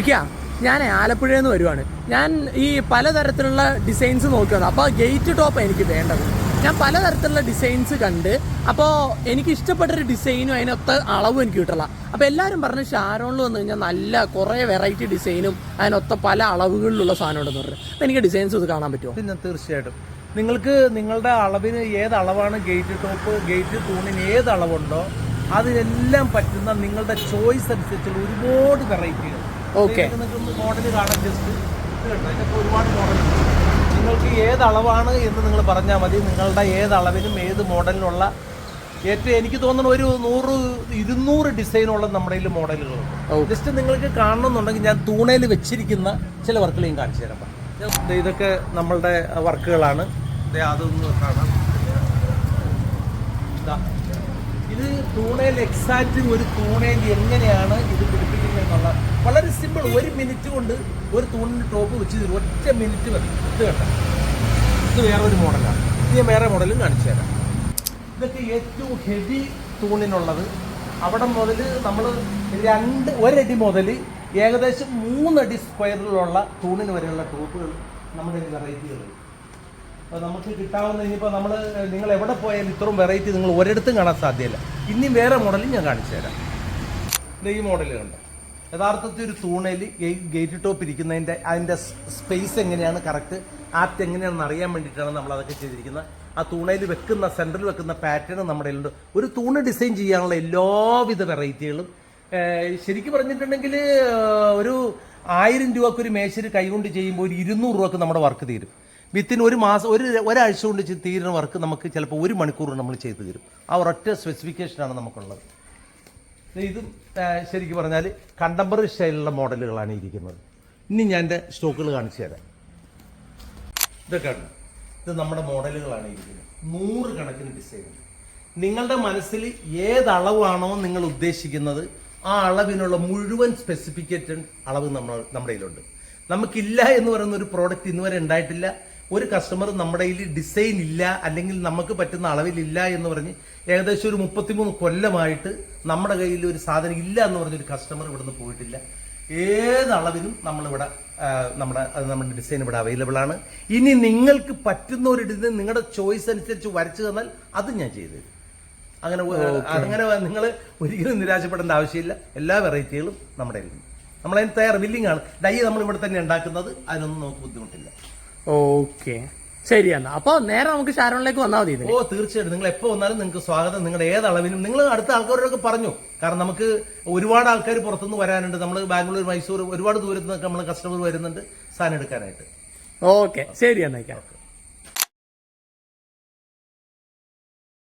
ഇക്ക ഞാൻ ആലപ്പുഴയിൽ നിന്ന് വരുവാണ്. ഞാൻ ഈ പലതരത്തിലുള്ള ഡിസൈൻസ് നോക്കുകയാണ് അപ്പോൾ ഗേറ്റ് ടോപ്പ് എനിക്ക് വേണ്ടത്. ഞാൻ പലതരത്തിലുള്ള ഡിസൈൻസ് കണ്ട് അപ്പോൾ എനിക്ക് ഇഷ്ടപ്പെട്ടൊരു ഡിസൈനും അതിനൊത്ത അളവും എനിക്ക് കിട്ടില്ല അപ്പോൾ എല്ലാവരും പറഞ്ഞ് ഷാരോണിൽ വന്നു കഴിഞ്ഞാൽ നല്ല കുറേ വെറൈറ്റി ഡിസൈനും അതിനൊത്ത പല അളവുകളിലുള്ള സാധനം ഉണ്ടെന്ന് പറഞ്ഞു. അപ്പോൾ എനിക്ക് ഡിസൈൻസ് ഇത് കാണാൻ പറ്റുമോ? പിന്നെ തീർച്ചയായിട്ടും. നിങ്ങൾക്ക് നിങ്ങളുടെ അളവിന് ഏത് അളവാണ് ഗേറ്റ് ടോപ്പ് ഗേറ്റ് തൂണിന് ഏത് അളവുണ്ടോ അതിനെല്ലാം പറ്റുന്ന നിങ്ങളുടെ ചോയ്സ് അനുസരിച്ചുള്ള ഒരുപാട് വെറൈറ്റികൾ നിങ്ങൾക്ക് മോഡൽ കാണാൻ ജസ്റ്റ് ഒരുപാട് മോഡൽ നിങ്ങൾക്ക് ഏത് അളവാണ് എന്ന് നിങ്ങൾ പറഞ്ഞാൽ മതി. നിങ്ങളുടെ ഏത് അളവിലും ഏത് മോഡലിനുള്ള ഏറ്റവും എനിക്ക് തോന്നുന്നു ഒരു നൂറ് ഇരുന്നൂറ് ഡിസൈനുള്ള നമ്മുടെ കയ്യിൽ മോഡലുകളുണ്ട്. ജസ്റ്റ് നിങ്ങൾക്ക് കാണണമെന്നുണ്ടെങ്കിൽ ഞാൻ തൂണയിൽ വെച്ചിരിക്കുന്ന ചില വർക്കുകളെയും കാണിച്ചു തരാം ഇതൊക്കെ നമ്മളുടെ വർക്കുകളാണ്. അതൊന്ന് കാണാം. ഇത് തൂണയിൽ എക്സാക്റ്റ് ഒരു തൂണയിൽ എങ്ങനെയാണ് ഇത് പിടിപ്പിക്കുന്നത്? ഒരു മിനിറ്റ് കൊണ്ട് ഒരു തൂണിന് ടോപ്പ് വെച്ച് തരും ഒറ്റ മിനിറ്റ് വരും ഇത് കേട്ടോ ഇത് വേറെ ഒരു മോഡലാണ് ഇത് ഞാൻ വേറെ മോഡലും കാണിച്ചു തരാം. ഇതൊക്കെ ഏറ്റവും ഹെവി തൂണിനുള്ളത്. അവിടെ മുതൽ നമ്മൾ രണ്ട് ഒരടി മുതൽ ഏകദേശം മൂന്നടി സ്ക്വയറിലുള്ള തൂണിന് വരെയുള്ള ടോപ്പുകൾ നമ്മുടെ വെറൈറ്റികൾ അപ്പോൾ നമുക്ക് കിട്ടാവുന്ന ഇനിയിപ്പോൾ നമ്മൾ നിങ്ങൾ എവിടെ പോയാലും ഇത്രയും വെറൈറ്റി നിങ്ങൾ ഒരിടത്തും കാണാൻ സാധ്യമല്ല ഇനിയും വേറെ മോഡലും ഞാൻ കാണിച്ചു തരാം. ഈ മോഡൽ കണ്ടോ? യഥാർത്ഥത്തിൽ ഒരു തൂണയിൽ ഗേറ്റ് ടോപ്പ് ഇരിക്കുന്നതിന്റെ അതിന്റെ സ്പേസ് എങ്ങനെയാണ് കറക്റ്റ് ആപ്റ്റ് എങ്ങനെയാണെന്ന് അറിയാൻ വേണ്ടിയിട്ടാണ് നമ്മൾ അതൊക്കെ ചെയ്തിരിക്കുന്നത്. ആ തൂണയിൽ വെക്കുന്ന സെന്ററിൽ വെക്കുന്ന പാറ്റേൺ നമ്മുടെ ഉണ്ട് ഒരു തൂണ് ഡിസൈൻ ചെയ്യാനുള്ള എല്ലാവിധ വെറൈറ്റികളും ശരിക്കും പറഞ്ഞിട്ടുണ്ടെങ്കിൽ ഒരു ആയിരം രൂപക്ക് ഒരു മേശരി കൈകൊണ്ട് ചെയ്യുമ്പോൾ ഒരു ഇരുന്നൂറ് രൂപക്ക് നമ്മുടെ വർക്ക് തീരും. വിത്തിൻ ഒരു മാസം ഒരു ഒരാഴ്ച കൊണ്ട് തീരുന്ന വർക്ക് നമുക്ക് ചിലപ്പോൾ ഒരു മണിക്കൂർ നമ്മൾ ചെയ്തു തരും. ആ ഒരൊറ്റ സ്പെസിഫിക്കേഷനാണ് നമുക്കുള്ളത്. ഇതും ശരിക്കും പറഞ്ഞാൽ കണ്ടംപററി സ്റ്റൈലിലുള്ള മോഡലുകളാണ് ഇരിക്കുന്നത്. ഇനി ഞാൻ എന്റെ സ്റ്റോക്കുകൾ കാണിച്ചു തരാം. ഇതൊക്കെ ഇത് നമ്മുടെ മോഡലുകളാണ് ഇരിക്കുന്നത്. നൂറ് കണക്കിന് ഡിസൈൻ നിങ്ങളുടെ മനസ്സിൽ ഏത് അളവാണോ നിങ്ങൾ ഉദ്ദേശിക്കുന്നത് ആ അളവിനുള്ള മുഴുവൻ സ്പെസിഫിക്കേറ്റഡ് അളവ് നമ്മൾ നമ്മുടെ കയ്യിലുണ്ട്. നമുക്കില്ല എന്ന് പറയുന്ന ഒരു പ്രോഡക്റ്റ് ഇന്നുവരെ ഉണ്ടായിട്ടില്ല. ഒരു കസ്റ്റമർ നമ്മുടെ കയ്യിൽ ഡിസൈൻ ഇല്ല അല്ലെങ്കിൽ നമുക്ക് പറ്റുന്ന അളവിലില്ല എന്ന് പറഞ്ഞ് ഏകദേശം ഒരു മുപ്പത്തിമൂന്ന് കൊല്ലമായിട്ട് നമ്മുടെ കയ്യിൽ ഒരു സാധനം ഇല്ല എന്ന് പറഞ്ഞൊരു കസ്റ്റമർ ഇവിടുന്ന് പോയിട്ടില്ല. ഏത് അളവിലും നമ്മളിവിടെ നമ്മുടെ നമ്മുടെ ഡിസൈൻ ഇവിടെ അവൈലബിൾ ആണ്. ഇനി നിങ്ങൾക്ക് പറ്റുന്ന ഒരു ഡിസൈൻ നിങ്ങളുടെ ചോയ്സ് അനുസരിച്ച് വരച്ചു തന്നാൽ അത് ഞാൻ ചെയ്തു അങ്ങനെ അങ്ങനെ നിങ്ങൾ ഒരിക്കലും നിരാശപ്പെടേണ്ട ആവശ്യമില്ല. എല്ലാ വെറൈറ്റികളും നമ്മുടെ കയ്യിലുണ്ട്. നമ്മളതിന് തയ്യാർ ബില്ലിംഗ് ആണ്. ഡൈ നമ്മൾ ഇവിടെ തന്നെ ഉണ്ടാക്കുന്നത് അതിനൊന്നും നമുക്ക് ബുദ്ധിമുട്ടില്ല. ഓക്കെ. ശരി എന്നാ. അപ്പൊ നേരെ നമുക്ക് ഷാരോണിലേക്ക് വന്നാൽ മതി ഓ തീർച്ചയായിട്ടും. നിങ്ങൾ എപ്പോ വന്നാലും നിങ്ങൾക്ക് സ്വാഗതം. നിങ്ങളുടെ ഏത് അളവിനും നിങ്ങൾ അടുത്ത ആൾക്കാരോടൊക്കെ പറഞ്ഞു. കാരണം നമുക്ക് ഒരുപാട് ആൾക്കാർ പുറത്തുനിന്ന് വരാനുണ്ട്. നമ്മൾ ബാംഗ്ലൂർ മൈസൂർ ഒരുപാട് ദൂരത്ത് നിന്നൊക്കെ നമ്മൾ കസ്റ്റമർ വരുന്നുണ്ട് സാധനം എടുക്കാനായിട്ട്. ഓക്കെ. ശരി എന്നേക്കാം